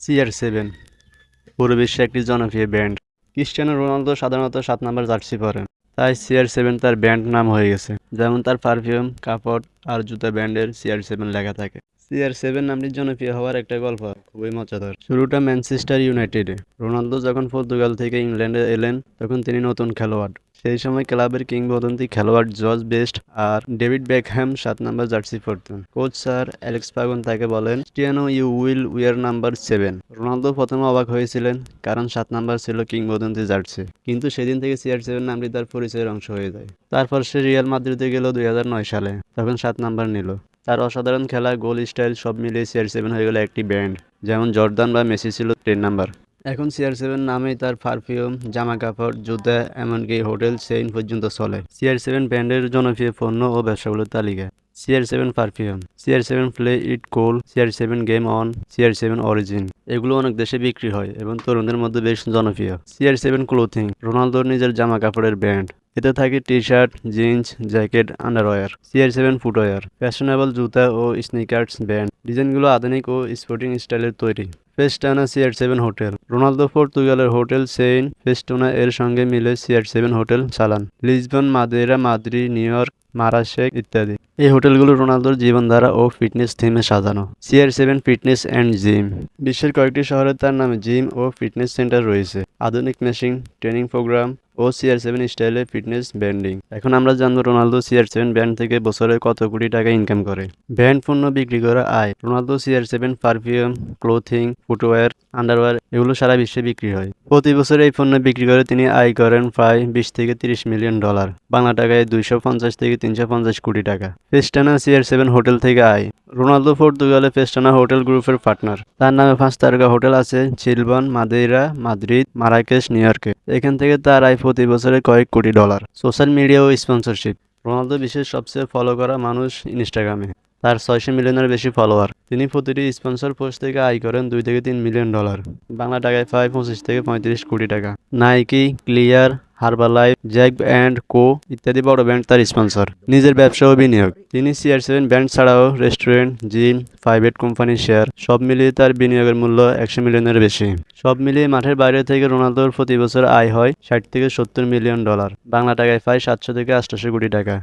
CR seven পুরো বিশ্বে একটি জনপ্রিয় ব্যান্ড ক্রিস্টিয়ানো রোনালদো সাধারণত সাত নম্বর জার্সি পরেন তাই সিআর সেভেন তার ব্যান্ড নাম হয়ে গেছে। যেমন তার পারফিউম কাপড় আর জুতা ব্যান্ডের সিআর সেভেন লেখা থাকে। সিআর সেভেন নামটি জনপ্রিয় হওয়ার একটা গল্প, খুবই মজাদার। শুরুটা ম্যানচেস্টার ইউনাইটেডে রোনালদো যখন পর্তুগাল থেকে ইংল্যান্ডে এলেন, তখন তিনি নতুন খেলোয়াড়। সেই সময় ক্লাবের কিংবদন্তি খেলোয়াড় জর্জ বেস্ট আর ডেভিড বেকহ্যাম সাত নাম্বার জার্সি পরতেন। কোচ স্যার অ্যালেক্স পাগন তাকে বলেন, Cristiano you will wear number seven Ronaldo প্রথমে অবাক হয়েছিলেন, কারণ সাত নাম্বার ছিল কিংবদন্তি জার্সি। কিন্তু সেদিন থেকে সিআর সেভেন নামটি তার পরিচয়ের অংশ হয়ে যায়। তারপর সে রিয়াল মাদ্রিদে গেল দুই হাজার নয় সালে, তখন সাত নাম্বার নিল। তার অসাধারণ খেলা, গোল স্টাইল সব মিলিয়ে সিআর সেভেন হয়ে গেল একটি ব্যান্ড, যেমন জর্দান বা মেসি ছিল টেন নাম্বার। এখন সিআর সেভেন নামেই তার পারফিউম জামা কাপড় জুতা, এমনকি হোটেল চেইন পর্যন্ত চলে। সিআর সেভেন ব্র্যান্ডের জনপ্রিয় পণ্য ও ব্যবসাগুলোর তালিকা। CR seven perfume CR seven play it cool CR seven game on CR seven origin এগুলো অনেক দেশে বিক্রি হয় এবং তরুণদের মধ্যে বেশ জনপ্রিয়। সিআর সেভেন ক্লোথিং রোনালদোর নিজের জামা কাপড়ের ব্র্যান্ড এতে থাকে T-shirt jeans, jacket, underwear CR seven footwear, fashionable জুতা ও স্নিকার্স ব্র্যান্ড ডিজাইনগুলো আধুনিক ও স্পোর্টিং স্টাইলের তৈরি। Pestana CR seven hotel. Ronaldo পর্তুগালের হোটেল সেইন ফেস্টোনা এর সঙ্গে মিলে সিআর সেভেন হোটেল চালান। Lisbon, Madeira, Madrid, New York, Marrakesh ইত্যাদি। এই হোটেলগুলো রোনালদোর জীবনধারা ও ফিটনেস থিমে সাজানো। CR seven fitness and gym. বিশ্বের কয়েকটি শহরে তার নামে জিম ও ফিটনেস সেন্টার রয়েছে। আধুনিক মেশিন, ট্রেনিং প্রোগ্রাম ও সিআর সেভেন স্টাইলে ফিটনেস ব্যান্ডিং এখন আমরা জানব রোনালদো সিআর সেভেন ব্যান্ড থেকে বছরে কত কোটি টাকা ইনকাম করে। ব্যান্ড পণ্য বিক্রি করা আয়, Ronaldo CR seven perfume clothing footwear underwear এগুলো সারা বিশ্বে বিক্রি হয়। প্রতি বছর এই পণ্য বিক্রি করে তিনি আয় করেন প্রায় বিশ থেকে তিরিশ মিলিয়ন ডলার। বাংলা টাকায় দুইশো পঞ্চাশ থেকে তিনশো পঞ্চাশ কোটি টাকা। ফেস্টানা সিআর সেভেন হোটেল থেকে আয়। রোনালদো পর্তুগালে ফেস্টানা হোটেল গ্রুপের পার্টনার। তার নামে পাঁচ তারকা হোটেল আছে, চিলবন, মাদেইরা, মাদ্রিদ, মারাকেশ, নিউ ইয়র্কে। এখান থেকে তার আয় প্রতি বছরে কয়েক কোটি ডলার। সোশ্যাল মিডিয়া ও স্পন্সরশিপ। রোনালদো বিশ্বের সবচেয়ে ফলো করা মানুষ ইনস্টাগ্রামে। তার ছয়শো মিলিয়নের বেশি ফলোয়ার তিনি প্রতিটি স্পন্সর পোস্ট থেকে আয় করেন দুই থেকে তিন মিলিয়ন ডলার। বাংলা টাকায় প্রায় পঁচিশ থেকে পঁয়ত্রিশ কোটি টাকা। Nike, Clear Herbalife Jack and Co ইত্যাদি বড় ব্র্যান্ড তার স্পন্সর নিজের ব্যবসা ও বিনিয়োগ। তিনি সিআর সেভেন ব্র্যান্ড ছাড়াও restaurant gym private company share সব মিলিয়ে তার বিনিয়োগের মূল্য একশো মিলিয়নের বেশি। সব মিলিয়ে মাঠের বাইরে থেকে রোনালদোর প্রতি বছর আয় হয় ষাট থেকে সত্তর মিলিয়ন ডলার। বাংলা টাকায় প্রায় সাতশো থেকে আটশো কোটি টাকা।